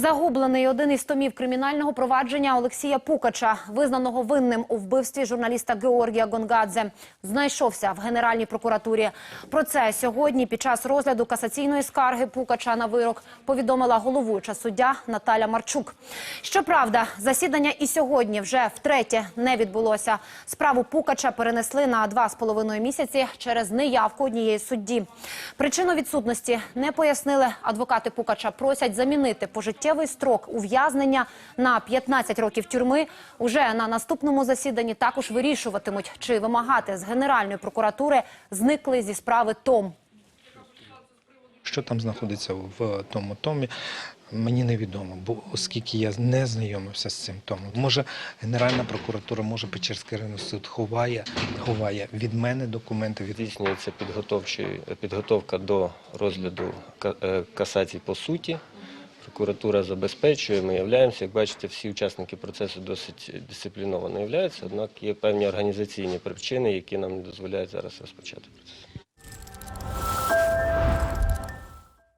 Загублений один із томів кримінального провадження Олексія Пукача, визнаного винним у вбивстві журналіста Георгія Гонгадзе, знайшовся в Генеральній прокуратурі. Про це сьогодні під час розгляду касаційної скарги Пукача на вирок повідомила головуюча суддя Наталя Марчук. Щоправда, засідання і сьогодні вже втретє не відбулося. Справу Пукача перенесли на два з половиною місяці через неявку однієї судді. Причину відсутності не пояснили. Адвокати Пукача просять замінити пожиттєвий строк ув'язнення на 15 років тюрми. Уже на наступному засіданні також вирішуватимуть, чи вимагати з Генеральної прокуратури зникли зі справи Том. Що там знаходиться в тому томі, мені невідомо, бо оскільки я не знайомився з цим томом. Може, Генеральна прокуратура, може Печерський районний суд ховає, ховає від мене документи від Здійснюється підготовка до розгляду е, касацій по суті. Прокуратура забезпечує, ми являємося. Як бачите, всі учасники процесу досить дисципліновано являються, однак є певні організаційні причини, які нам не дозволяють зараз розпочати процес.